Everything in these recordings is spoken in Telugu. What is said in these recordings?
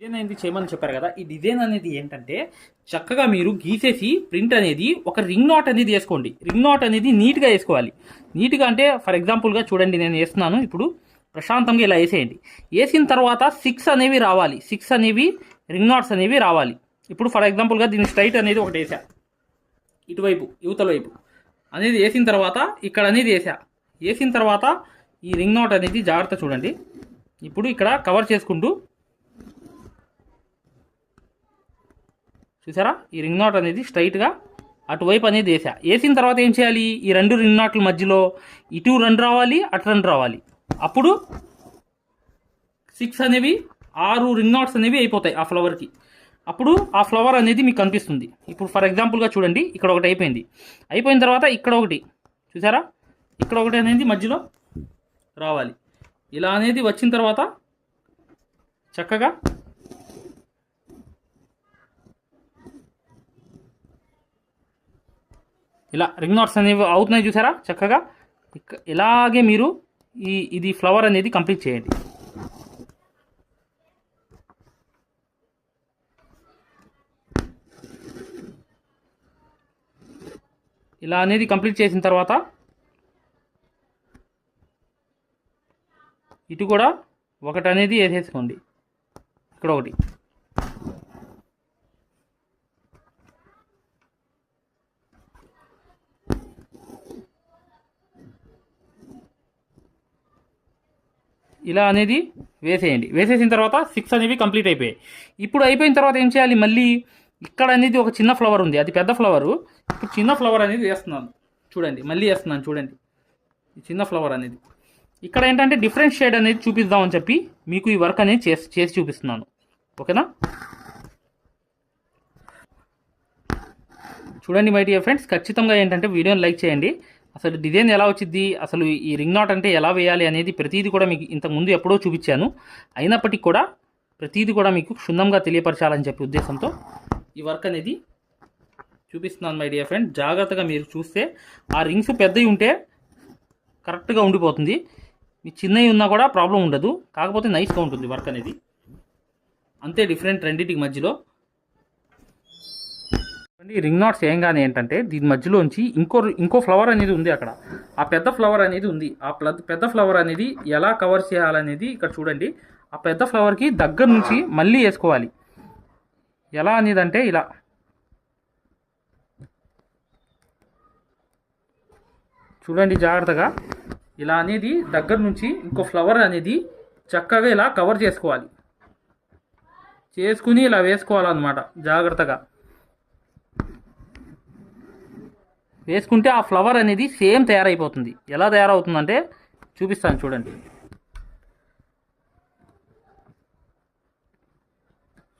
డిజైన్ అనేది చేయమని చెప్పారు కదా? ఇది డిజైన్ అనేది ఏంటంటే చక్కగా మీరు గీసేసి ప్రింట్ అనేది ఒక రింగ్ నాట్ అనేది వేసుకోండి. రింగ్ నాట్ అనేది నీట్గా వేసుకోవాలి. నీట్గా అంటే ఫర్ ఎగ్జాంపుల్గా చూడండి నేను వేస్తున్నాను. ఇప్పుడు ప్రశాంతంగా ఇలా వేసేయండి. వేసిన తర్వాత సిక్స్ అనేవి రావాలి. సిక్స్ అనేవి రింగ్ నాట్స్ అనేవి రావాలి. ఇప్పుడు ఫర్ ఎగ్జాంపుల్గా దీని స్ట్రైట్ అనేది ఒకటి వేసా. ఇటువైపు యువతల వైపు అనేది వేసిన తర్వాత ఇక్కడ అనేది వేసా. వేసిన తర్వాత ఈ రింగ్ నాట్ అనేది జాగ్రత్త చూడండి. ఇప్పుడు ఇక్కడ కవర్ చేసుకుంటూ చూసారా? ఈ రింగ్ నాట్ అనేది స్ట్రైట్గా అటువైపు అనేది వేసా. వేసిన తర్వాత ఏం చేయాలి? ఈ రెండు రింగ్ నాట్ల మధ్యలో ఇటు రెండు రావాలి అటు రెండు రావాలి. అప్పుడు సిక్స్ అనేవి ఆరు రింగ్ నాట్స్ అనేవి అయిపోతాయి ఆ ఫ్లవర్కి అప్పుడు ఆ ఫ్లవర్ అనేది మీకు కనిపిస్తుంది. ఇప్పుడు ఫర్ ఎగ్జాంపుల్గా చూడండి ఇక్కడ ఒకటి అయిపోయింది. అయిపోయిన తర్వాత ఇక్కడ ఒకటి. చూసారా? ఇక్కడ ఒకటి అనేది మధ్యలో రావాలి. ఇలా అనేది వచ్చిన తర్వాత చక్కగా ఇలా రింగ్ నాట్స్ అనేవి అవుతున్నాయి చూసారా? చక్కగా? ఇలాగే మీరు ఈ ఇది ఫ్లవర్ అనేది కంప్లీట్ చేయండి. ఇలా అనేది కంప్లీట్ చేసిన తర్వాత ఇటు కూడా ఒకటి అనేది వేసేసుకోండి. ఇక్కడ ఒకటి. ఇలా అనేది వేసేయండి. వేసేసిన తర్వాత సిక్స్ అనేవి కంప్లీట్ అయిపోయాయి. ఇప్పుడు అయిపోయిన తర్వాత ఏం చేయాలి? మళ్ళీ ఇక్కడ అనేది ఒక చిన్న ఫ్లవర్ ఉంది. అది పెద్ద ఫ్లవరు ఇప్పుడు చిన్న ఫ్లవర్ అనేది వేస్తున్నాను. చూడండి. మళ్ళీ వేస్తున్నాను. చూడండి. ఈ చిన్న ఫ్లవర్ అనేది. ఇక్కడ ఏంటంటే డిఫరెంట్ షేడ్ అనేది చూపిద్దామని చెప్పి మీకు ఈ వర్క్ అనేది చేసి చేసి చూపిస్తున్నాను. ఓకేనా? చూడండి మై డియర్ ఫ్రెండ్స్ ఖచ్చితంగా ఏంటంటే వీడియోని లైక్ చేయండి. అసలు డిజైన్ ఎలా వచ్చింది అసలు ఈ రింగ్ నాట్ అంటే ఎలా వేయాలి అనేది ప్రతిదీ కూడా మీకు ఇంతకుముందు ఎప్పుడో చూపించాను. అయినప్పటికీ కూడా ప్రతిదీ కూడా మీకు క్షుణ్ణంగా తెలియపరచాలని చెప్పి ఉద్దేశంతో ఈ వర్క్ అనేది చూపిస్తున్నాను మై డియర్ ఫ్రెండ్ జాగ్రత్తగా మీరు చూస్తే ఆ రింగ్స్ పెద్దవి ఉంటే కరెక్ట్గా ఉండిపోతుంది. మీ చిన్నవి ఉన్నా కూడా ప్రాబ్లం ఉండదు. కాకపోతే నైస్గా ఉంటుంది వర్క్ అనేది. అంతే డిఫరెంట్ రెండింటికి మధ్యలో. ఈ రింగ్ నాట్స్ ఏంగానే ఏంటంటే దీని మధ్యలోంచి ఇంకో ఇంకో ఫ్లవర్ అనేది ఉంది అక్కడ. ఆ పెద్ద ఫ్లవర్ అనేది ఉంది. ఆ ప్ల- పెద్ద ఫ్లవర్ అనేది ఎలా కవర్ చేయాలనేది ఇక్కడ చూడండి. ఆ పెద్ద ఫ్లవర్కి దగ్గర నుంచి మళ్ళీ వేసుకోవాలి. ఎలా అనేది అంటే ఇలా. చూడండి జాగ్రత్తగా. ఇలా అనేది దగ్గర నుంచి ఇంకో ఫ్లవర్ అనేది చక్కగా ఇలా కవర్ చేసుకోవాలి. చేసుకుని ఇలా వేసుకోవాలన్నమాట. జాగ్రత్తగా. వేసుకుంటే ఆ ఫ్లవర్ అనేది సేమ్ తయారైపోతుంది. ఎలా తయారవుతుందంటే చూపిస్తాను చూడండి.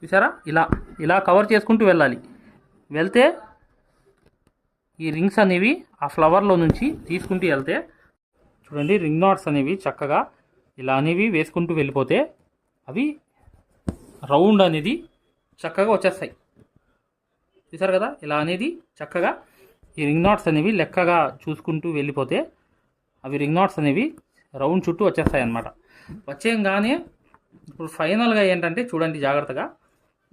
చూసారా? ఇలా ఇలా కవర్ చేసుకుంటూ వెళ్ళాలి. వెళ్తే ఈ రింగ్స్ అనేవి ఆ ఫ్లవర్లో నుంచి తీసుకుంటూ వెళ్తే చూడండి రింగ్ నాట్స్ అనేవి చక్కగా ఇలా అనేవి వేసుకుంటూ వెళ్ళిపోతే అవి రౌండ్ అనేది చక్కగా వచ్చేస్తాయి. చూసారు కదా? ఇలా అనేది చక్కగా ఈ రింగ్ నాట్స్ అనేవి లెక్కగా చూసుకుంటూ వెళ్ళిపోతే అవి రింగ్ నాట్స్ అనేవి రౌండ్ చుట్టూ వచ్చేస్తాయి అన్నమాట వచ్చేయంగానే ఇప్పుడు ఫైనల్గా ఏంటంటే చూడండి జాగ్రత్తగా.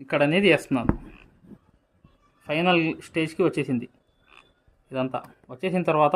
ఇక్కడ అనేది వేస్తున్నాను ఫైనల్ స్టేజ్కి వచ్చేసింది. ఇదంతా. వచ్చేసిన తర్వాత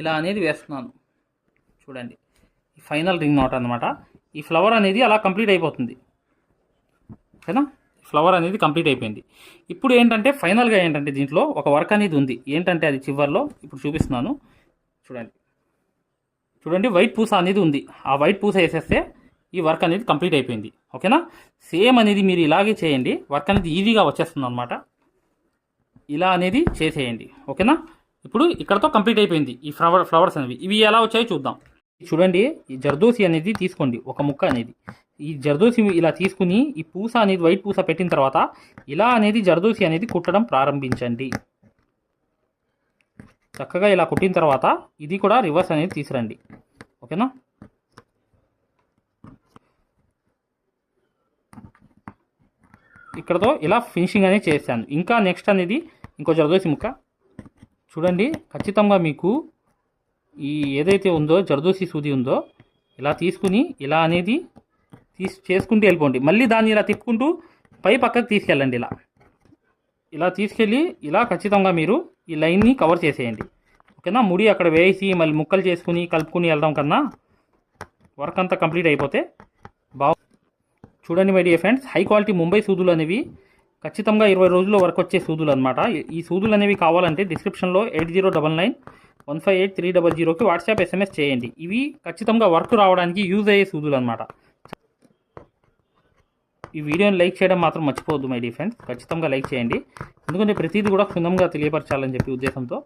ఇలా అనేది వేస్తున్నాను. చూడండి. ఈ ఫైనల్ రింగ్ నోట్ అనమాట ఈ ఫ్లవర్ అనేది అలా కంప్లీట్ అయిపోతుంది. ఓకేనా? ఫ్లవర్ అనేది కంప్లీట్ అయిపోయింది. ఇప్పుడు ఏంటంటే ఫైనల్గా ఏంటంటే దీంట్లో ఒక వర్క్ అనేది ఉంది. ఏంటంటే అది చివర్లో ఇప్పుడు చూపిస్తున్నాను. చూడండి. చూడండి వైట్ పూస అనేది ఉంది. ఆ వైట్ పూస వేసేస్తే ఈ వర్క్ అనేది కంప్లీట్ అయిపోయింది. ఓకేనా? సేమ్ అనేది మీరు ఇలాగే చేయండి. వర్క్ అనేది ఈజీగా వచ్చేస్తుంది అనమాట ఇలా అనేది చేసేయండి. ఓకేనా? ఇప్పుడు ఇక్కడతో కంప్లీట్ అయిపోయింది ఈ ఫ్లవర్ ఫ్లవర్స్ అనేవి. ఇవి ఎలా వచ్చాయో చూద్దాం. చూడండి ఈ జర్దోసి అనేది తీసుకోండి ఒక ముక్క అనేది. ఈ జర్దోసి ఇలా తీసుకుని ఈ పూస అనేది వైట్ పూస పెట్టిన తర్వాత ఇలా అనేది జర్దోసి అనేది కుట్టడం ప్రారంభించండి. చక్కగా ఇలా కుట్టిన తర్వాత ఇది కూడా రివర్స్ అనేది తీసురండి ఓకేనా? ఇక్కడతో ఇలా ఫినిషింగ్ అనేది చేశాను. ఇంకా నెక్స్ట్ అనేది ఇంకో జర్దోసి ముక్క. చూడండి ఖచ్చితంగా మీకు ఈ ఏదైతే ఉందో జరదోసి సూది ఉందో ఇలా తీసుకుని ఇలా అనేది తీసి చేసుకుంటూ వెళ్ళిపోండి. మళ్ళీ దాన్ని ఇలా తిప్పుకుంటూ పై పక్కకు తీసుకెళ్ళండి ఇలా. ఇలా తీసుకెళ్ళి ఇలా ఖచ్చితంగా మీరు ఈ లైన్ని కవర్ చేసేయండి. ఓకేనా? ముడి అక్కడ వేసి మళ్ళీ ముక్కలు చేసుకుని కలుపుకుని వెళ్ళడం కన్నా వర్క్ అంతా కంప్లీట్ అయిపోతే బాగు చూడండి my dear friends high quality Mumbai సూదులు అనేవి ఖచ్చితంగా ఇరవై రోజుల్లో వర్క్ వచ్చే సూదులు అనమాట ఈ సూదులు అనేవి కావాలంటే డిస్క్రిప్షన్లో eight zero double nine one five eight three double జీరోకి వాట్సాప్ ఎస్ఎంఎస్ చేయండి. ఇవి ఖచ్చితంగా వర్క్ రావడానికి యూజ్ అయ్యే సూదులు అనమాట ఈ వీడియోని లైక్ చేయడం మాత్రం మర్చిపోవద్దు మై డియర్ ఫ్రెండ్స్ ఖచ్చితంగా లైక్ చేయండి. ఎందుకంటే ప్రతిదీ కూడా క్షుణ్ణంగా తెలియపరచాలని చెప్పి ఉద్దేశంతో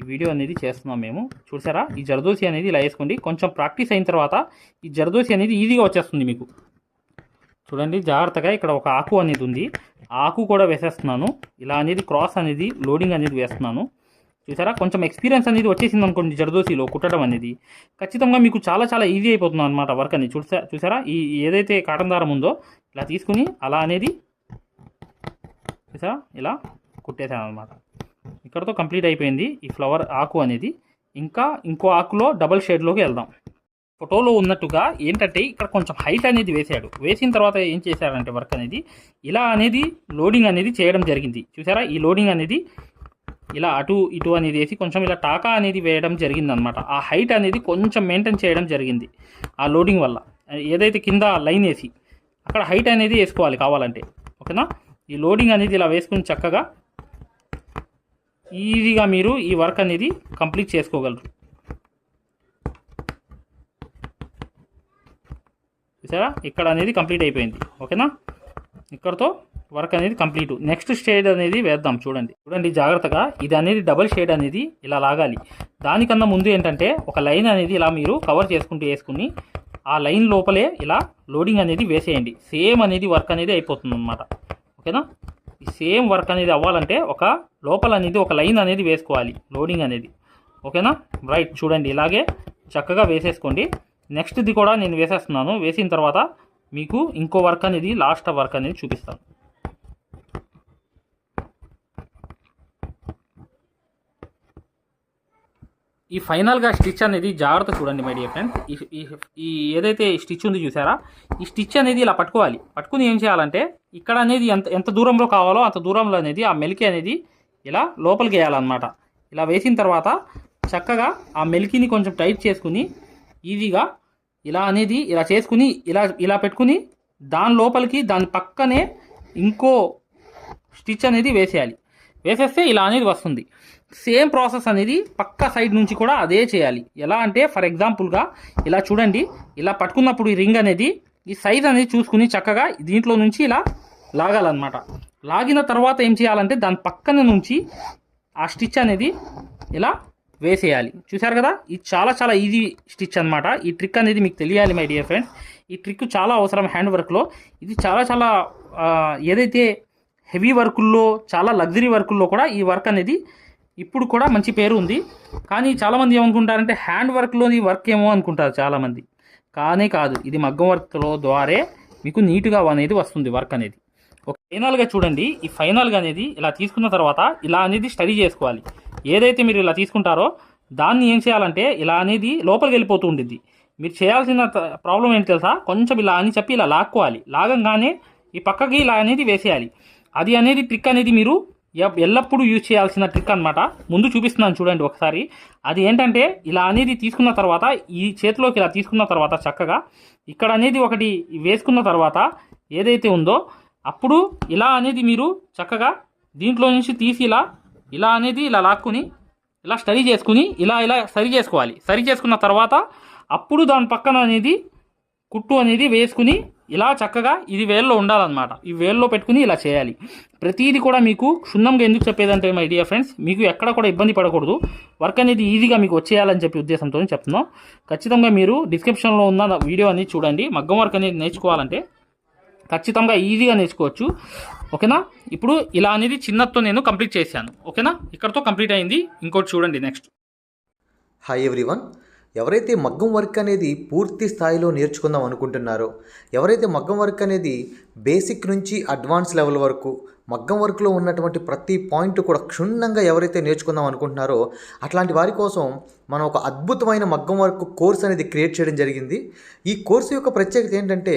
ఈ వీడియో అనేది చేస్తున్నాం మేము. చూసారా ఈ జరదోసి అనేది ఇలా వేసుకోండి. కొంచెం ప్రాక్టీస్ అయిన తర్వాత ఈ జరదోసి అనేది ఈజీగా వచ్చేస్తుంది మీకు. చూడండి జాగ్రత్తగా ఇక్కడ ఒక ఆకు అనేది ఉంది. ఆకు కూడా వేసేస్తున్నాను. ఇలా అనేది క్రాస్ అనేది లోడింగ్ అనేది వేస్తున్నాను. చూసారా? కొంచెం ఎక్స్పీరియన్స్ అనేది వచ్చేసింది అనుకోండి జర్దోసిలో కుట్టడం అనేది. ఖచ్చితంగా మీకు చాలా చాలా ఈజీ అయిపోతుంది అనమాట వర్క్ అనేది. చూసా చూసారా? ఈ ఏదైతే కాటన్ దారం ఉందో ఇలా తీసుకుని అలా అనేది చూసారా? ఇలా కుట్టేశాను అనమాట ఇక్కడతో కంప్లీట్ అయిపోయింది ఈ ఫ్లవర్ ఆకు అనేది. ఇంకా ఇంకో ఆకులో డబల్ షేడ్లోకి వెళ్దాం. ఫోటోలో ఉన్నట్టుగా ఏంటంటే ఇక్కడ కొంచెం హైట్ అనేది వేసాడు వేసిన తర్వాత ఏం చేశాడంటే వర్క్ అనేది ఇలా అనేది లోడింగ్ అనేది చేయడం జరిగింది. చూసారా? ఈ లోడింగ్ అనేది ఇలా అటు ఇటు అనేది వేసి కొంచెం ఇలా టాకా అనేది వేయడం జరిగింది అనమాట ఆ హైట్ అనేది కొంచెం మెయింటైన్ చేయడం జరిగింది ఆ లోడింగ్ వల్ల. ఏదైతే కింద లైన్ వేసి అక్కడ హైట్ అనేది వేసుకోవాలి కావాలంటే. ఓకేనా? ఈ లోడింగ్ అనేది ఇలా వేసుకుని చక్కగా ఈజీగా మీరు ఈ వర్క్ అనేది కంప్లీట్ చేసుకోగలరు. చూసారా ఇక్కడ అనేది కంప్లీట్ అయిపోయింది. ఓకేనా? ఇక్కడతో వర్క్ అనేది కంప్లీట్. నెక్స్ట్ షేడ్ అనేది వేద్దాం చూడండి. చూడండి జాగ్రత్తగా. ఇది అనేది డబల్ షేడ్ అనేది ఇలా లాగాలి. దానికన్నా ముందు ఏంటంటే ఒక లైన్ అనేది ఇలా మీరు కవర్ చేసుకుంటూ వేసుకుని ఆ లైన్ లోపలే ఇలా లోడింగ్ అనేది వేసేయండి. సేమ్ అనేది వర్క్ అనేది అయిపోతుంది అనమాట ఓకేనా? ఈ సేమ్ వర్క్ అనేది అవ్వాలంటే ఒక లోపల అనేది ఒక లైన్ అనేది వేసుకోవాలి లోడింగ్ అనేది. ఓకేనా? రైట్ చూడండి. ఇలాగే చక్కగా వేసేసుకోండి. నెక్స్ట్ది కూడా నేను వేసేస్తున్నాను. వేసిన తర్వాత మీకు ఇంకో వర్క్ అనేది లాస్ట్ వర్క్ అనేది చూపిస్తాను. ఈ ఫైనల్గా స్టిచ్ అనేది జాగ్రత్త చూడండి మై డియర్ ఫ్రెండ్స్. ఈ ఈ ఏదైతే స్టిచ్ ఉంది చూసారా ఈ స్టిచ్ అనేది ఇలా పట్టుకోవాలి. పట్టుకుని ఏం చేయాలంటే ఇక్కడ అనేది ఎంత ఎంత దూరంలో కావాలో అంత దూరంలో అనేది ఆ మెలికి అనేది ఇలా లోపలికి వేయాలన్నమాట. ఇలా వేసిన తర్వాత చక్కగా ఆ మెలికిని కొంచెం టైట్ చేసుకుని ఈజీగా ఇలా అనేది ఇలా చేసుకుని ఇలా ఇలా పెట్టుకుని దాని లోపలికి దాని పక్కనే ఇంకో స్టిచ్ అనేది వేసేయాలి. వేసేస్తే ఇలా అనేది వస్తుంది. సేమ్ ప్రాసెస్ అనేది పక్క సైడ్ నుంచి కూడా అదే చేయాలి. ఎలా అంటే ఫర్ ఎగ్జాంపుల్గా ఇలా చూడండి ఇలా పట్టుకున్నప్పుడు ఈ రింగ్ అనేది ఈ సైజ్ అనేది చూసుకుని చక్కగా దీంట్లో నుంచి ఇలా లాగాలన్నమాట. లాగిన తర్వాత ఏం చేయాలంటే దాని పక్కన నుంచి ఆ స్టిచ్ అనేది ఇలా వేసేయాలి. చూశారు కదా? ఇది చాలా చాలా ఈజీ స్టిచ్ అన్నమాట. ఈ ట్రిక్ అనేది మీకు తెలియాలి మై డియర్ ఫ్రెండ్స్ ఈ ట్రిక్ చాలా అవసరం హ్యాండ్ వర్క్లో ఇది చాలా చాలా ఏదైతే హెవీ వర్కుల్లో చాలా లగ్జరీ వర్కుల్లో కూడా ఈ వర్క్ అనేది ఇప్పుడు కూడా మంచి పేరు ఉంది. కానీ చాలామంది ఏమనుకుంటారంటే హ్యాండ్ వర్క్లోని వర్క్ ఏమో అనుకుంటారు చాలామంది కానీ కాదు ఇది మగ్గం వర్క్లో ద్వారే మీకు నీట్గా అనేది వస్తుంది వర్క్ అనేది. ఒక ఫైనల్గా చూడండి. ఈ ఫైనల్గా అనేది ఇలా తీసుకున్న తర్వాత ఇలా అనేది స్టడీ చేసుకోవాలి. ఏదైతే మీరు ఇలా తీసుకుంటారో దాన్ని ఏం చేయాలంటే ఇలా అనేది లోపలికి వెళ్ళిపోతూ ఉంటుంది మీరు చేయాల్సిన ప్రాబ్లం ఏంటి తెలుసా? కొంచెం ఇలా అని చెప్పి ఇలా లాక్కోవాలి. లాగంగానే ఈ పక్కకి ఇలా అనేది వేసేయాలి. అది అనేది ట్రిక్ అనేది మీరు ఎల్లప్పుడూ యూజ్ చేయాల్సిన ట్రిక్ అన్నమాట. ముందు చూపిస్తున్నాను చూడండి ఒకసారి. అది ఏంటంటే ఇలా అనేది తీసుకున్న తర్వాత ఈ చేతిలోకి ఇలా తీసుకున్న తర్వాత చక్కగా ఇక్కడ అనేది ఒకటి వేసుకున్న తర్వాత ఏదైతే ఉందో అప్పుడు ఇలా అనేది మీరు చక్కగా దీంట్లో నుంచి తీసి ఇలా ఇలా అనేది ఇలా లాక్కుని ఇలా స్టడీ చేసుకుని ఇలా ఇలా సరి చేసుకోవాలి. సరి చేసుకున్న తర్వాత అప్పుడు దాని పక్కన అనేది కుట్టు అనేది వేసుకుని ఇలా చక్కగా ఇది వేల్లో ఉండాలన్నమాట. ఈ వేల్లో పెట్టుకుని ఇలా చేయాలి. ప్రతిదీ కూడా మీకు క్షుణ్ణంగా ఎందుకు చెప్పేదంటే మై డియర్ ఫ్రెండ్స్ మీకు ఎక్కడ కూడా ఇబ్బంది పడకూడదు. వర్క్ అనేది ఈజీగా మీకు వచ్చేయాలని చెప్పి ఉద్దేశంతో చెప్తున్నాం. ఖచ్చితంగా మీరు డిస్క్రిప్షన్లో ఉన్న వీడియో అనేది చూడండి. మగ్గం వర్క్ అనేది నేర్చుకోవాలంటే ఖచ్చితంగా ఈజీగా నేర్చుకోవచ్చు. ఓకేనా? ఇప్పుడు ఇలా అనేది చిన్నతో నేను కంప్లీట్ చేశాను. ఓకేనా? ఇక్కడతో కంప్లీట్ అయింది. ఇంకోటి చూడండి నెక్స్ట్ హాయ్ ఎవ్రీవన్ ఎవరైతే మగ్గం వర్క్ అనేది పూర్తి స్థాయిలో నేర్చుకుందాం అనుకుంటున్నారో ఎవరైతే మగ్గం వర్క్ అనేది బేసిక్ నుంచి అడ్వాన్స్ లెవెల్ వరకు మగ్గం వర్క్లో ఉన్నటువంటి ప్రతి పాయింట్ కూడా క్షుణ్ణంగా ఎవరైతే నేర్చుకుందాం అనుకుంటున్నారో అట్లాంటి వారి కోసం మనం ఒక అద్భుతమైన మగ్గం వర్క్ కోర్స్ అనేది క్రియేట్ చేయడం జరిగింది. ఈ కోర్సు యొక్క ప్రత్యేకత ఏంటంటే